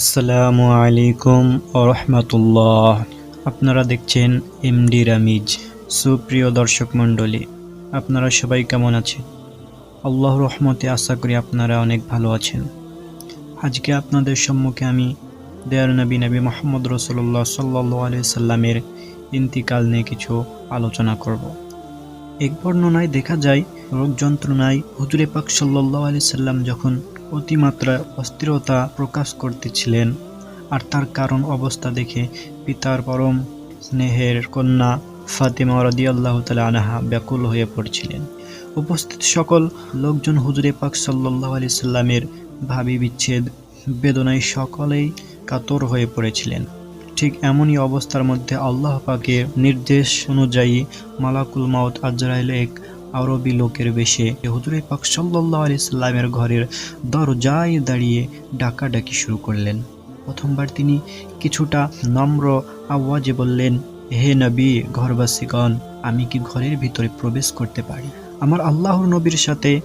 আসসালামু আলাইকুম রহমতুল্লাহ। আপনারা দেখছেন এমডি রামিজ, সুপ্রিয় দর্শক মণ্ডলী। আপনারা সবাই কেমন আছেন? আল্লাহ রহমতে আশা করি আপনারা অনেক ভালো আছেন। আজকে আপনাদের সম্মুখে আমি দেয়ার নবী নবী মোহাম্মদ রসুল্লাহ সাল্লাহ আলিয়া সাল্লামের ইন্তিকাল নিয়ে কিছু আলোচনা করব। এক বর্ণনায় দেখা যায়, রোগ যন্ত্রণায় হুজুরে পাক সাল্লাহ আলি সাল্লাম যখন অতিমাত্রা অস্থিরতা প্রকাশ করতেছিলেন আর তার কারণ অবস্থা দেখে পিতার পরম স্নেহের কন্যা ফাতেমা রদি আল্লাহ তালা আনাহা ব্যাকুল হয়ে পড়ছিলেন। উপস্থিত সকল লোকজন হুজুরে পাক সাল্লাহ আলি সাল্লামের ভাবি বিচ্ছেদ বেদনায় সকলেই কাতর হয়ে পড়েছিলেন। ঠিক এমনই অবস্থার মধ্যে আল্লাহ পাকের নির্দেশ অনুযায়ী মালাকুল মাউত আজরাইল এক আরবি লোকের বেশে। হুজুরে পাক সাল্লাহ আলি সাল্লামের ঘরের দরজায় দাঁড়িয়ে ডাকাডাকি শুরু করলেন। প্রথমবার তিনি কিছুটা নম্র আওয়াজে বললেন, হে নবী, ঘরবাসীগণ, আমি কি ঘরের ভিতরে প্রবেশ করতে পারি? আমার আল্লাহর নবীর সাথে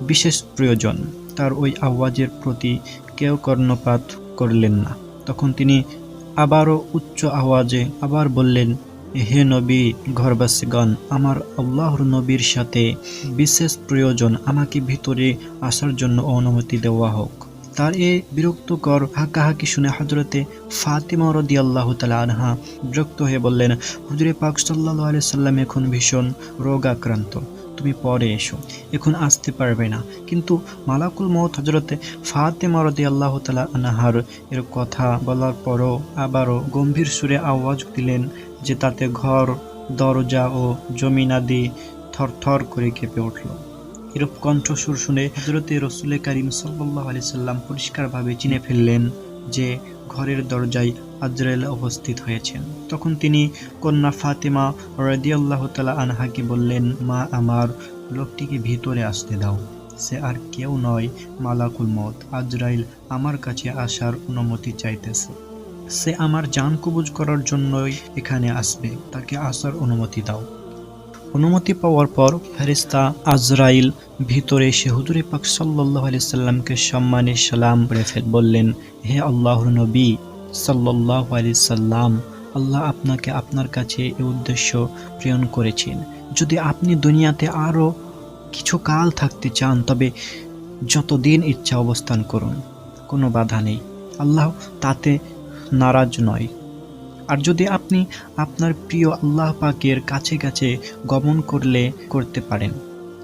বিশেষ প্রয়োজন তার ওই আওয়াজের প্রতি কেউ কর্ণপাত করলেন না। তখন তিনি আবারও উচ্চ আওয়াজে আবার বললেন হে নবী, ঘরবাসীগণ, আমার আল্লাহর নবীর সাথে বিশেষ প্রয়োজন আমাকে ভিতরে আসার জন্য অনুমতি দেওয়া হোক। তার এ বিরক্তকর হাঁকাহাঁকি শুনে হজরতে ফাতিমা রদি আল্লাহ তালা আনহা বিরক্ত হয়ে বললেন, হুজুরে পাক সাল্লাহ আলি সাল্লাম এখন ভীষণ রোগাক্রান্ত। তুমি পরে এসো, এখন আসতে পারবে না। কিন্তু মালাকুল মত হজরতে ফাতেমা রদি আল্লাহ তালা আনাহার এর কথা বলার পরও আবারও গম্ভীর সুরে আওয়াজ দিলেন যে তাতে ঘর, দরজা ও জমিনাদি থরথর করে কেঁপে উঠল। এরূপ কণ্ঠস্বর শুনে হজরতে রসুল করিম সাল্লাহ আলি সাল্লাম পরিষ্কারভাবে চিনে ফেললেন যে ঘরের দরজায় আজরাইল উপস্থিত হয়েছেন। তখন তিনি কন্যা ফাতেমা রদিয়াল্লাহ তালা আনহাকে বললেন, মা, আমার লোকটিকে ভিতরে আসতে দাও। সে আর কেউ নয়, মালাকুল মত আজরাইল আমার কাছে আসার অনুমতি চাইতেছে। সে আমার জান কবুজ করার জন্যই এখানে আসবে। তাকে আসার অনুমতি দাও। অনুমতি পাওয়ার পর ফেরিস্তা আজরাইল ভিতরে এসে হুজুরে পাক সাল্লাহ আলি সাল্লামকে সম্মানে সালাম করে ফেল বললেন, হে আল্লাহর নবী সাল্লাহ আলি সাল্লাম, আল্লাহ আপনাকে আপনার কাছে এ উদ্দেশ্য প্রেরণ করেছেন। যদি আপনি দুনিয়াতে আরও কিছু কাল থাকতে চান, তবে যতদিন ইচ্ছা অবস্থান করুন, কোনো বাধা নেই। আল্লাহ তাতে নারাজ নয়। আর যদি আপনি আপনার প্রিয় আল্লাহ পাকের কাছে কাছে গমন করলে, করতে পারেন।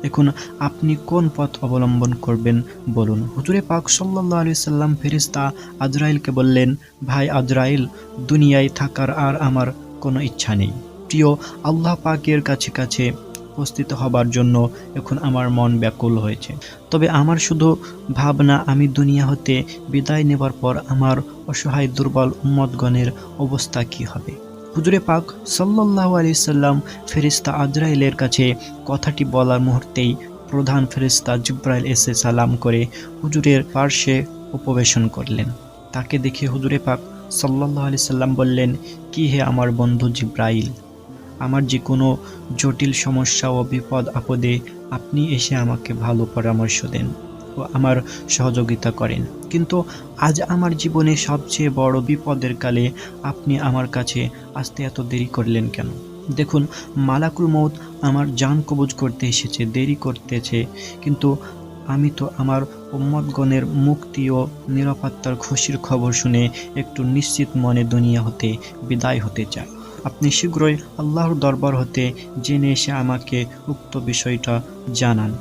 এখন আপনি কোন পথ অবলম্বন করবেন বলুন। হুজুরে পাক সাল্লাহ আলি সাল্লাম ফেরিস্তা আজরাইলকে বললেন, ভাই আজরাইল, দুনিয়ায় থাকার আর আমার কোনো ইচ্ছা নেই। প্রিয় আল্লাহ পাকের কাছে কাছে উপস্থিত হবার জন্য এখন আমার মন ব্যাকুল হয়েছে। তবে আমার শুধু ভাবনা, আমি দুনিয়া হতে বিদায় নেবার পর আমার অসহায় দুর্বল উম্মতগণের অবস্থা কি হবে? হুজুরে পাক সাল্লাহ আলি সাল্লাম ফেরিস্তা আজরাইলের কাছে কথাটি বলার মুহূর্তেই প্রধান ফেরিস্তা জিব্রাইল এসে সালাম করে হুজুরের পার্শ্বে উপবেশন করলেন। তাকে দেখে হুজুরে পাক সাল্লাহ আলি সাল্লাম বললেন, কি হে আমার বন্ধু জিব্রাইল? আমার যে কোনো জটিল সমস্যা ও বিপদ আপদে আপনি এসে আমাকে ভালো পরামর্শ দেন ও আমার সহযোগিতা করেন। কিন্তু আজ আমার জীবনে সবচেয়ে বড় বিপদের কালে আপনি আমার কাছে আসতে এত দেরি করলেন কেন? দেখুন, মালাকুল মৌত আমার জান কবজ করতে এসেছে, দেরি করতেছে, কিন্তু আমি তো আমার উম্মতগণের মুক্তি ও নিরাপত্তার খুশির খবর শুনে একটু নিশ্চিত মনে দুনিয়া হতে বিদায় হতে চাই। আপনি শীঘ্রই আল্লাহর দরবার হতে জেনে এসে আমাকে উক্ত বিষয়টা জানান।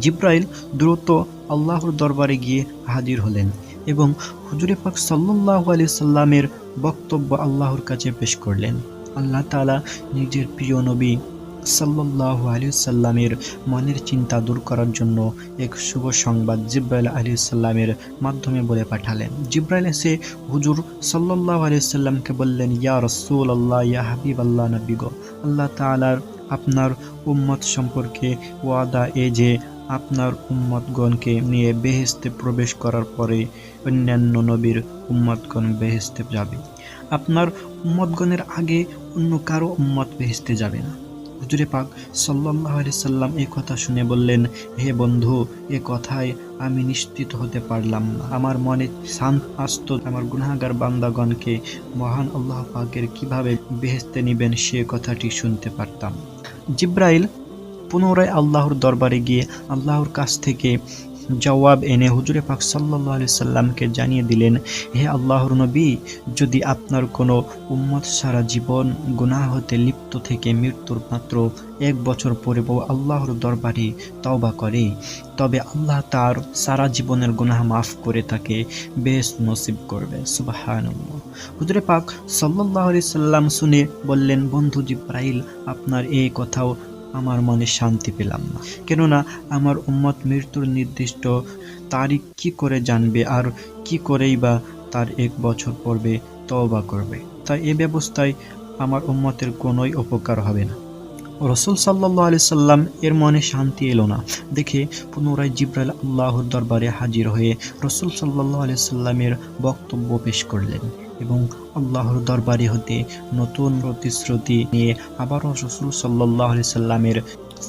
জিব্রাইল দ্রুত আল্লাহর দরবারে গিয়ে হাজির হলেন এবং হুজুরে পাক সাল্লাহ আলি সাল্লামের বক্তব্য আল্লাহর কাছে পেশ করলেন। আল্লাহ তালা নিজের প্রিয় নবী সাল্লাহ আলী সাল্লামের মনের চিন্তা দূর করার জন্য এক শুভ সংবাদ জিব্রাইল আলী সাল্লামের মাধ্যমে বলে পাঠালেন। জিব্রাইল এসে হুজুর সাল্লাহ আলী সাল্লামকে বললেন, ইয়া রসুল আল্লাহ ইয়া হাবিব আল্লাহ নবীগ আল্লাহ তালার আপনার উম্মত সম্পর্কে ওয়াদা এ যে আপনার উম্মতগণকে নিয়ে বেহেস্তে প্রবেশ করার পরে অন্যান্য নবীর উম্মতগণ বেহেস্তে যাবে। আপনার উম্মতগণের আগে অন্য কারও উম্মত বেহেস্তে যাবে না। হুজুরে পাক সাল্লাহ আলি সাল্লাম এ কথা শুনে বললেন, হে বন্ধু, এ কথায় আমি নিশ্চিত হতে পারলাম আমার মনে শান্ত আসত, আমার গুনাগার বান্দাগণকে মহান আল্লাহ পাকের কীভাবে বেহেস্তে নিবেন সে কথাটি শুনতে পারতাম। জিব্রাইল পুনরায় আল্লাহর দরবারে গিয়ে আল্লাহর কাছ থেকে জবাব এনে হুজুরে পাক সাল্লাহ আলি সাল্লামকে জানিয়ে দিলেন, হে আল্লাহর নবী, যদি আপনার কোনো উম্মত সারা জীবন গুনাহ হতে লিপ্ত থেকে মৃত্যুর মাত্র এক বছর পরেও আল্লাহর দরবারে তওবা করে, তবে আল্লাহ তার সারা জীবনের গুনাহ মাফ করে তাকে বেশ নসিব করবে। সুবাহানুল্লাহ। হুজুরে পাক সাল্লাহ সাল্লাম শুনে বললেন, বন্ধু জিব্রাইল, আপনার এই কথাও আমার মনে শান্তি পেলাম না। কেননা আমার উম্মত মৃত্যুর নির্দিষ্ট তারিখ কি করে জানবে আর কি করেই বা তার এক বছর পর্বে তওবা করবে। তাই এ ব্যবস্থায় আমার উম্মতের কোনোই উপকার হবে না। রসুল সাল্লাহ আলি সাল্লাম এর মনে শান্তি এলো না। দেখে পুনরায় জিব্রাইল আল্লাহর দরবারে হাজির হয়ে রসুল সাল্লাহ আলি সাল্লামের বক্তব্য পেশ করলেন। এবং আল্লাহর দরবারে হতে নতুন প্রতিশ্রুতি নিয়ে আবারও রসুল সাল্লাহ সাল্লামের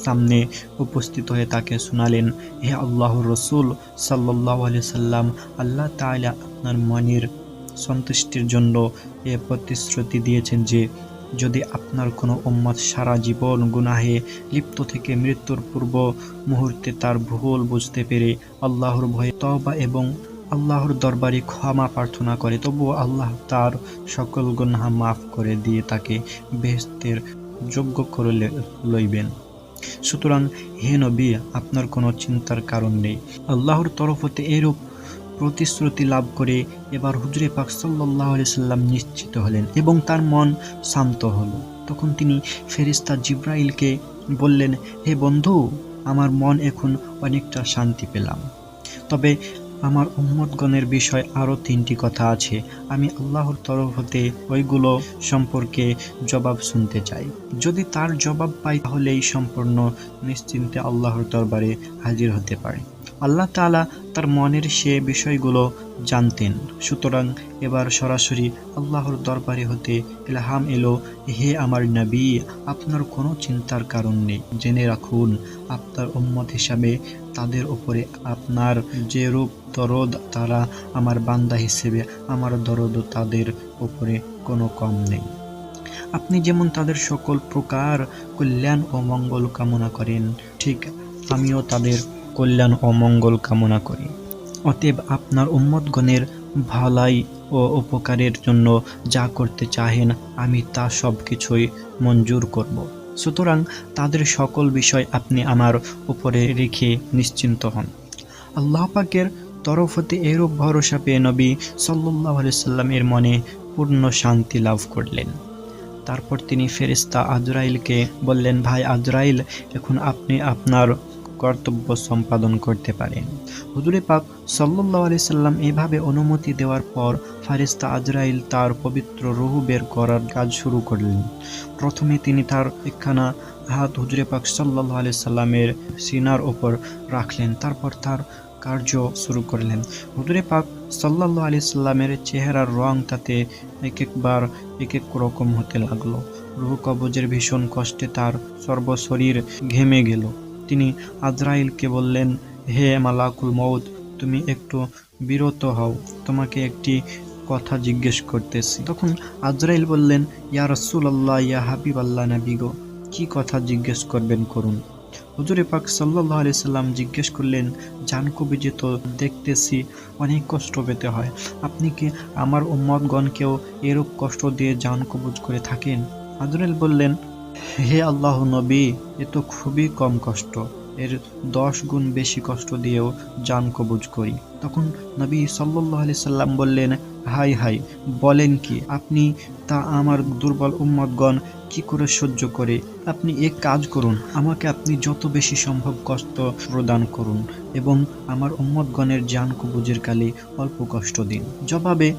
সামনে উপস্থিত হয়ে তাকে শোনালেন। হে আল্লাহর রসুল সাল্লাহ আলি সাল্লাম, আল্লাহ তাআলা আপনার মনের সন্তুষ্টির জন্য এ প্রতিশ্রুতি দিয়েছেন যে, যদি আপনার কোনো উম্মত সারা জীবন গুনাহে লিপ্ত থেকে মৃত্যুর পূর্ব মুহূর্তে তার ভুল বুঝতে পেরে আল্লাহর ভয়ে তবা এবং আল্লাহর দরবারে ক্ষমা প্রার্থনা করে, তবুও আল্লাহ তার সকল গুনাহ মাফ করে দিয়ে তাকে বেহেস্তের যোগ্য করে লইবেন। সুতরাং, হে নবী, আপনার কোনো চিন্তার কারণ নেই। আল্লাহর তরফ হতে এরূপ প্রতিশ্রুতি লাভ করে এবার হুজুরে পাক সাল্লাহ সাল্লাম নিশ্চিত হলেন এবং তার মন শান্ত হলো। তখন তিনি ফেরিস্তা জিব্রাইলকে বললেন, হে বন্ধু, আমার মন এখন অনেকটা শান্তি পেলাম। তবে আমার উম্মতগণের বিষয় আরও তিনটি কথা আছে। আমি আল্লাহর তরফ হতে ওইগুলো সম্পর্কে জবাব শুনতে চাই। যদি তার জবাব পাই তাহলেই সম্পূর্ণ নিশ্চিন্তে আল্লাহর দরবারে হাজির হতে পারে। আল্লাহ তাআলা তার মনের সে বিষয়গুলো জানতেন। সুতরাং এবার সরাসরি আল্লাহর দরবারে হতে ইলহাম এলো, হে আমার নবী, আপনার কোনো চিন্তার কারণ নেই। জেনে রাখুন, আপনার উম্মত হিসাবে তাদের উপরে আপনার যে রূপ দরদ, তারা আমার বান্দা হিসেবে আমার দরদও তাদের উপরে কোনো কম নেই। আপনি যেমন তাদের সকল প্রকার কল্যাণ ও মঙ্গল কামনা করেন, ঠিক আমিও তাদের কল্যাণ ও মঙ্গল কামনা করি। অতএব আপনার উম্মতগণের ভালাই ও উপকারের জন্য যা করতে চাহেন, আমি তা সব কিছুই মঞ্জুর করব। সুতরাং তাদের সকল বিষয় আপনি আমার উপরে রেখে নিশ্চিন্ত হন। আল্লাহ পাকের তরফ হতে এরূপ ভরসা পেয়ে নবী সাল্লাহ সাল্লামের মনে পূর্ণ শান্তি লাভ করলেন। তারপর তিনি ফেরিস্তা আজরাইলকে বললেন, ভাই আজরাইল, এখন আপনি আপনার কর্তব্য সম্পাদন করতে পারেন। হুজুরে পাক সাল্লাহ আলি সাল্লাম এভাবে অনুমতি দেওয়ার পর ফারিস্তা আজরাইল তার পবিত্র রুহু বের করার কাজ শুরু করলেন। প্রথমে তিনি তার একখানা হাত হুজুরে পাক সাল্লাহ আলি সাল্লামের সিনার ওপর রাখলেন, তারপর তার কার্য শুরু করলেন। হুজুরে পাক সাল্লাহ আলি সাল্লামের চেহারার রং তাতে এক একবার এক এক রকম হতে লাগল। রুহ কবজের ভীষণ কষ্টে তার সর্বশরীর ঘেমে গেল। তিনি আজরাইলকে বললেন, হে মালাকুল মৌদ তুমি একটু বিরত হও, তোমাকে একটি কথা জিজ্ঞেস করতেছি। তখন আজরাইল বললেন, ইয়া রসুল আল্লাহ ইয়া হাবিব আল্লাহ নাবিগো কি কথা জিজ্ঞেস করবেন করুন? হুজুরে পাক সাল্লাহ আলি সাল্লাম জিজ্ঞেস করলেন, জানকবি যে তো দেখতেছি, অনেক কষ্ট পেতে হয়। আপনি কি আমার উম্মতগণকেও এরূপ কষ্ট দিয়ে জান কবুজ করে থাকেন? আজরাইল বললেন হে আল্লাহ নবী, এ তো খুবই কম কষ্ট। এর দশ গুণ বেশি কষ্ট দিয়েও জান কবুজ করি। তখন নবী সাল্লাহ আলি সাল্লাম বললেন, হাই হাই, বলেন কি, আপনি তা আমার দুর্বল উম্মতগণ কি করে সহ্য করে? আপনি এক কাজ করুন, আমাকে আপনি যত বেশি সম্ভব কষ্ট প্রদান করুন এবং আমার উম্মতগণের জান কবুজের কালে অল্প কষ্ট দিন। জবাবে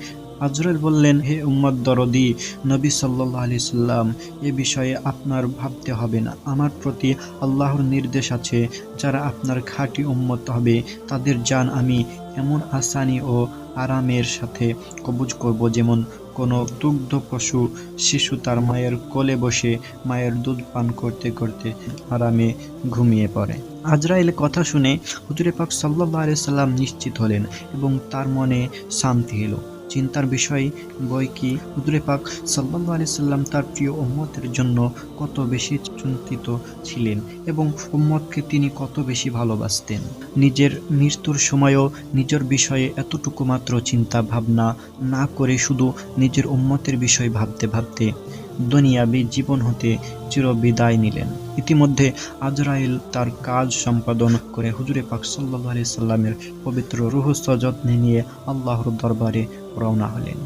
আজরাইল বললেন, হে উম্মদ দরদি, নবী সাল্লাহ আলি সাল্লাম, এ বিষয়ে আপনার ভাবতে হবে না। আমার প্রতি আল্লাহর নির্দেশ আছে, যারা আপনার খাঁটি উম্মত হবে, তাদের যান আমি এমন আসানি ও আরামের সাথে কবুজ করব যেমন কোনো দুগ্ধ পশু শিশু তার মায়ের কোলে বসে মায়ের দুধ পান করতে করতে আরামে ঘুমিয়ে পড়ে। আজরাইল কথা শুনে হুজুরে পাক সাল্লাহ সাল্লাম নিশ্চিত হলেন এবং তার মনে শান্তি এলো। চিন্তার বিষয়, বই কি? হুজুরে পাক সাল্লাহ সাল্লাম তার প্রিয় উম্মতের জন্য কত বেশি চিন্তিত ছিলেন এবং উম্মতকে তিনি কত বেশি ভালোবাসতেন? নিজের মৃত্যুর সময়ও নিজের বিষয়ে এতটুকু মাত্র চিন্তা, ভাবনা না করে শুধু নিজের উম্মতের বিষয় ভাবতে ভাবতে দুনিয়াবি জীবন হতে চির বিদায় নিলেন। ইতিমধ্যে আজরাইল তার কাজ সম্পাদন করে হুজুরে পাক সাল্লাহ আলি সাল্লামের পবিত্র রুহস্থ যত্নে নিয়ে আল্লাহর দরবারে রওনা হলেন।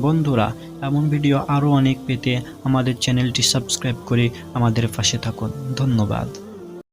বন্ধুরা, এমন ভিডিও আরও অনেক পেতে আমাদের চ্যানেলটি সাবস্ক্রাইব করে আমাদের পাশে থাকুন। ধন্যবাদ।